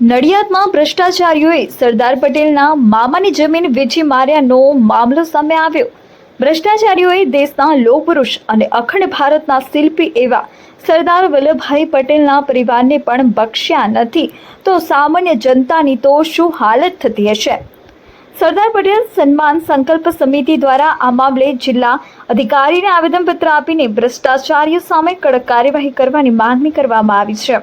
નડિયાદમાં ભ્રષ્ટાચારીઓએ સરદાર પટેલના મામાની જમીન વેચી માર્યાનો મામલો સામે આવ્યો. ભ્રષ્ટાચારીઓએ દેશના લોકપુરુષ અને અખંડ ભારતના શિલ્પી એવા સરદાર વલ્લભભાઈ પટેલના પરિવારને પણ બખ્શ્યા નથી. તો સામાન્ય જનતાની તો શું હાલત થતી હશે? સરદાર પટેલ સન્માન સંકલ્પ સમિતિ દ્વારા આ મામલે જિલ્લા અધિકારીને આવેદનપત્ર આપીને ભ્રષ્ટાચારીઓ સામે કડક કાર્યવાહી કરવાની માંગણી કરવામાં આવી છે.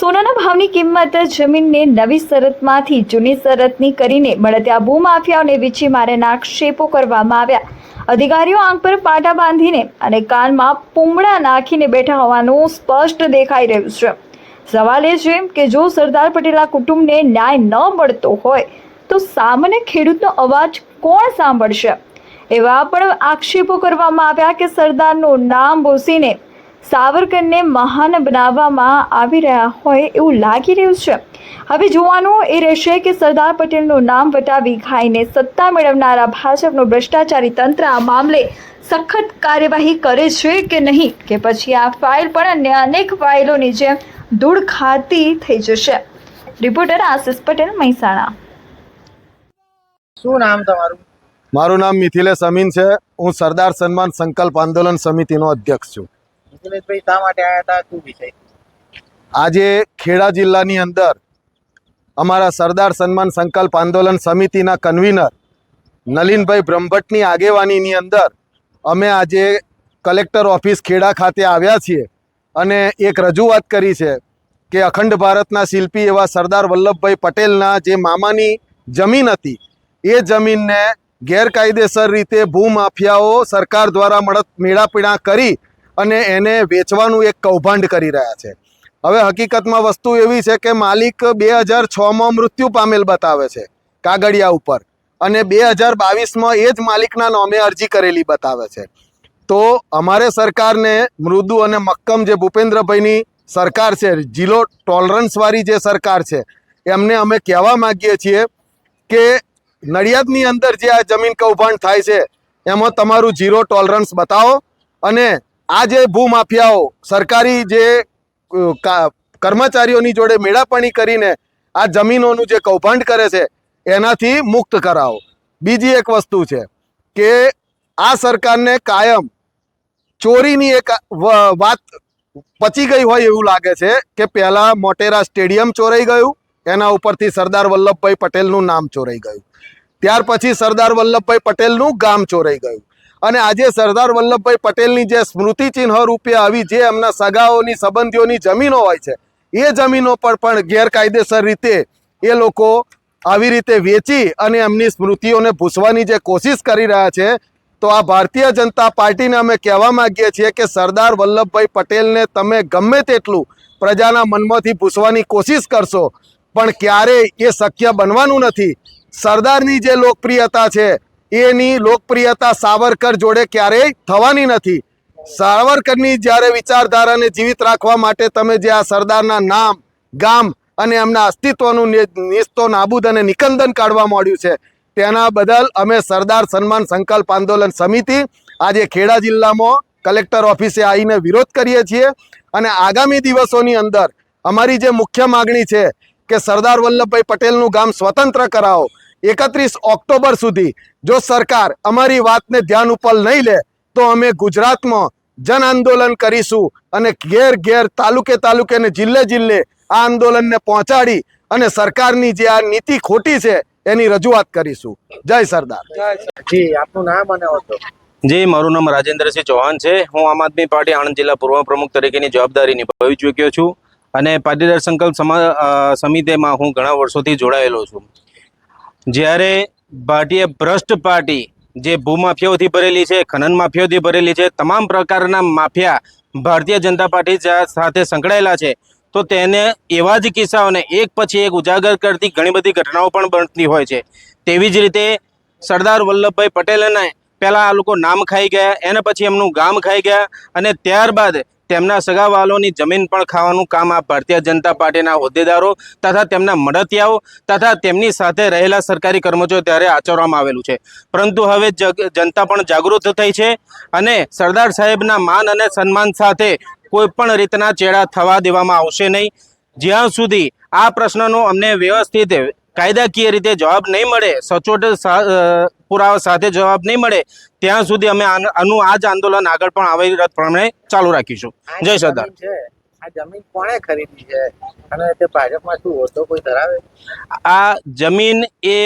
સોનાના ભાવની કિંમત જમીનને નવી શરતમાંથી, જૂની શરતની કરીને મળત્યા ભૂમાફિયાઓને વીછી માર્યાના આક્ષેપો કરવામાં આવ્યા. અધિકારીઓ આંખ પર પાટા બાંધીને અને કાનમાં પૂમડા નાખીને બેઠા હોવાનું સ્પષ્ટ દેખાઈ રહ્યું છે. સવાલ એ છે કે જો સરદાર પટેલના કુટુંબને ન્યાય ન મળતો હોય, તો સામાન્ય ખેડૂતનો અવાજ કોણ સાંભળશે? એવા પણ આક્ષેપો કરવામાં આવ્યા કે સરદારનું નામ ભૂસીને સાવરકરને મહાન બનાવવામાં આવી રહ્યા હોય એવું લાગી રહ્યું છે. હવે જોવાનું એ રહેશે કે સરદાર પટેલનું નામ વટાવી ખાઈને સત્તા મેળવનારા ભાજપનું ભ્રષ્ટાચારી તંત્ર આ મામલે સખત કાર્યવાહી કરે છે કે નહીં? કે પછી આ ફાઇલ પણ અન્ય અનેક ફાઇલોની જેમ ધૂળ ખાતી થઈ જશે. રિપોર્ટર આશિષ પટેલ મહેસાણા. શું નામ તમારું? મારું નામ મિથિલેશ અમીન છે. હું સરદાર સન્માન સંકલ્પ આંદોલન સમિતિનો અધ્યક્ષ છું. આજે ખેડા જિલ્લાની અંદર અમારા સરદાર સન્માન સંકલ્પ આંદોલન સમિતિના કન્વીનર નલિનભાઈ બ્રહ્મભટ્ટની આગેવાનીની અંદર અમે આજે કલેક્ટર ઓફિસ ખેડા ખાતે આવ્યા છીએ અને એક રજૂઆત કરી છે કે અખંડ ભારતના શિલ્પી એવા સરદાર વલ્લભભાઈ પટેલના જે મામાની જમીન હતી, એ જમીનને ગેરકાયદેસર રીતે ભૂમાફિયાઓ સરકાર દ્વારા મળત મેળાપીણા કરી અને એને વેચવાનું એક કૌભાંડ કરી રહ્યા છે. હવે હકીકતમાં વસ્તુ એવી છે કે માલિક બે હજાર છમાં મૃત્યુ પામેલ બતાવે છે, કાગળિયા ઉપર. અને બે હજાર બાવીસમાં એ જ માલિકના નામે અરજી કરેલી બતાવે છે. તો અમારે સરકારને મૃદુ અને મક્કમ જે ભૂપેન્દ્રભાઈની સરકાર છે જીલો ટોલરન્સવાળી જે સરકાર છે, એમને અમે કહેવા માગીએ છીએ કે નડિયાદની અંદર જે આ જમીન કૌભાંડ થાય છે, એમાં તમારું જીરો ટોલરન્સ બતાવો અને આ જે ભૂમાફિયાઓ, સરકારી જે કર્મચારીઓની જોડે મેળાપણી કરીને આ જમીનોનું જે કૌભાંડ કરે છે, એનાથી મુક્ત કરાવો. બીજી એક વસ્તુ છે કે આ સરકારને કાયમ ચોરીની એક વાત પચી ગઈ હોય એવું લાગે છે કે પહેલાં મોટેરા સ્ટેડિયમ ચોરાઈ ગયું, એના ઉપરથી સરદાર વલ્લભભાઈ પટેલનું નામ ચોરાઈ ગયું. ત્યાર પછી સરદાર વલ્લભભાઈ પટેલનું ગામ ચોરાઈ ગયું. અને આજે સરદાર વલ્લભભાઈ પટેલની જે સ્મૃતિચિહ્ન રૂપે આવી, જે એમના સગાઓની, સંબંધીઓની જમીનો હોય છે, એ જમીનો પર પણ ગેરકાયદેસર રીતે એ લોકો આવી રીતે વેચી અને એમની સ્મૃતિઓને ભૂસવાની જે કોશિશ કરી રહ્યા છે, તો આ ભારતીય જનતા પાર્ટીને અમે કહેવા માંગીએ છીએ કે સરદાર વલ્લભભાઈ પટેલને તમે ગમે તેટલું પ્રજાના મનમાંથી ભૂસવાની કોશિશ કરશો, પણ ક્યારેય એ શક્ય બનવાનું નથી. સરદારની જે લોકપ્રિયતા છે એની લોકપ્રિયતા સાવરકર જોડે ક્યારેય થવાની નથી. સાવરકરની જ્યારે વિચારધારાને જીવિત રાખવા માટે તમે જે આ સરદારના નામ, ગામ અને એમના અસ્તિત્વનું નિસ્તો, નાબૂદ અને નિકંદન કાઢવા માંડ્યું છે, તેના બદલ અમે સરદાર સન્માન સંકલ્પ આંદોલન સમિતિ આજે ખેડા જિલ્લામાં કલેક્ટર ઓફિસે આવીને વિરોધ કરીએ છીએ અને આગામી દિવસોની અંદર અમારી જે મુખ્ય માગણી છે કે સરદાર વલ્લભભાઈ પટેલનું ગામ સ્વતંત્ર કરાવો એકત્રીસ ઓક્ટોબર સુધી જો સરકાર અમારી વાતને ધ્યાન ઉપર નહીં લે તો અમે ગુજરાતમાં જન આંદોલન કરીશું અને ઘેર ઘેર તાલુકે તાલુકે અને જિલ્લે જિલ્લે આ આંદોલનને પહોંચાડી અને સરકારની જે આ નીતિ ખોટી છે એની રજૂઆત કરીશું. જય સરદાર. જી આપનું નામ અને જી મારું નામ રાજેન્દ્રસિંહ ચૌહાણ છે. હું આમ આદમી પાર્ટી આણંદ જિલ્લા પૂર્વ પ્રમુખ તરીકેની જવાબદારી નિભાવી ચૂક્યો છું અને પાટીદાર સંકલ્પ સમા સમિતિમાં હું ઘણા વર્ષોથી જોડાયેલો છું. જ્યારે ભારતીય ભ્રષ્ટ પાર્ટી જે ભૂમાફિયાઓથી ભરેલી છે, ખનન માફિયાઓથી ભરેલી છે, તમામ પ્રકારના માફિયા ભારતીય જનતા પાર્ટી સાથે સંકળાયેલા છે, તો તેને એવા જ કિસ્સાઓને એક પછી એક ઉજાગર કરતી ઘણી બધી ઘટનાઓ પણ બનતી હોય છે. તેવી જ રીતે સરદાર વલ્લભભાઈ પટેલને પહેલાં આ લોકો નામ ખાઈ ગયા, એના પછી એમનું ગામ ખાઈ ગયા અને ત્યારબાદ તેમના સગાવાલોની જમીન પણ ખાવાનું કામ આ ભારતીય જનતા પાર્ટીના હોદ્દેદારો તથા તેમના મળતિયાઓ તથા તેમની સાથે રહેલા સરકારી કર્મચારીઓ ત્યારે આચરવામાં આવેલું છે. પરંતુ હવે જનતા પણ જાગૃત થઈ છે અને સરદાર સાહેબના માન અને સન્માન સાથે કોઈપણ રીતના ચેડા થવા દેવામાં આવશે નહીં. જ્યાં સુધી આ પ્રશ્નનો અમને વ્યવસ્થિત કાયદાકીય રીતે જવાબ નહીં મળે સચોટ પુરાવા સાથે જવાબ નહીં મળે ત્યાં સુધી અમે આનું આ જ આંદોલન આગળ પણ આવી પ્રમાણે ચાલુ રાખીશું. જય સરદાર. જમીન છે. આ જમીન કોણે ખરીદી છે? અને તે ભાજપમાં શું હોદ્દો કોઈ ધરાવે? આ જમીન એ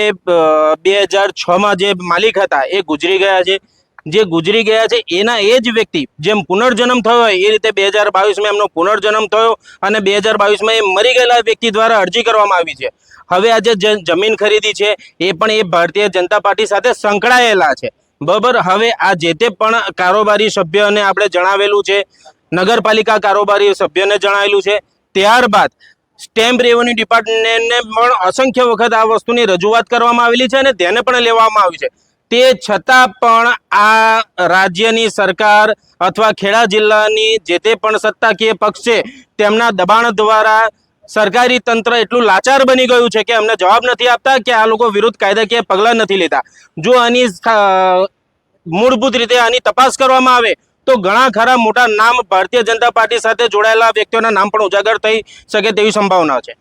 બે હજાર છમાં જે માલિક હતા એ ગુજરી ગયા છે. જે ગુજરી ગયા છે, એના એ જ વ્યક્તિ જેમ પુનર્જન્મ થયો હોય, એ રીતે બે હજાર બાવીસમાં એમનો પુનર્જન્મ થયો અને બે હજાર બાવીસમાં એ મરી ગયેલા વ્યક્તિ દ્વારા અરજી કરવામાં આવી છે. હવે આ જે જમીન ખરીદી છે, એ પણ એ ભારતીય જનતા પાર્ટી સાથે સંકળાયેલા છે. બરાબર? હવે આ જે તે પણ કારોબારી સભ્યને આપણે જણાવેલું છે, નગરપાલિકા કારોબારી સભ્યને જણાવેલું છે. ત્યારબાદ સ્ટેમ્પ રેવન્યુ ડિપાર્ટમેન્ટને પણ અસંખ્ય વખત આ વસ્તુની રજૂઆત કરવામાં આવેલી છે અને તેને પણ લેવામાં આવી છે. તે છતાં પણ આ રાજ્યની સરકાર અથવા ખેડા જિલ્લાની જે તે પણ સત્તાકીય પક્ષ છે, તેમના દબાણ દ્વારા સરકારી તંત્ર એટલું લાચાર બની ગયું છે કે અમને જવાબ નથી આપતા કે આ લોકો વિરુદ્ધ કાયદાકીય પગલાં નથી લેતા. જો આની મૂળભૂત રીતે આની તપાસ કરવામાં આવે, તો ઘણા ખરા મોટા નામ ભારતીય જનતા પાર્ટી સાથે જોડાયેલા વ્યક્તિઓના નામ પણ ઉજાગર થઈ શકે તેવી સંભાવના છે.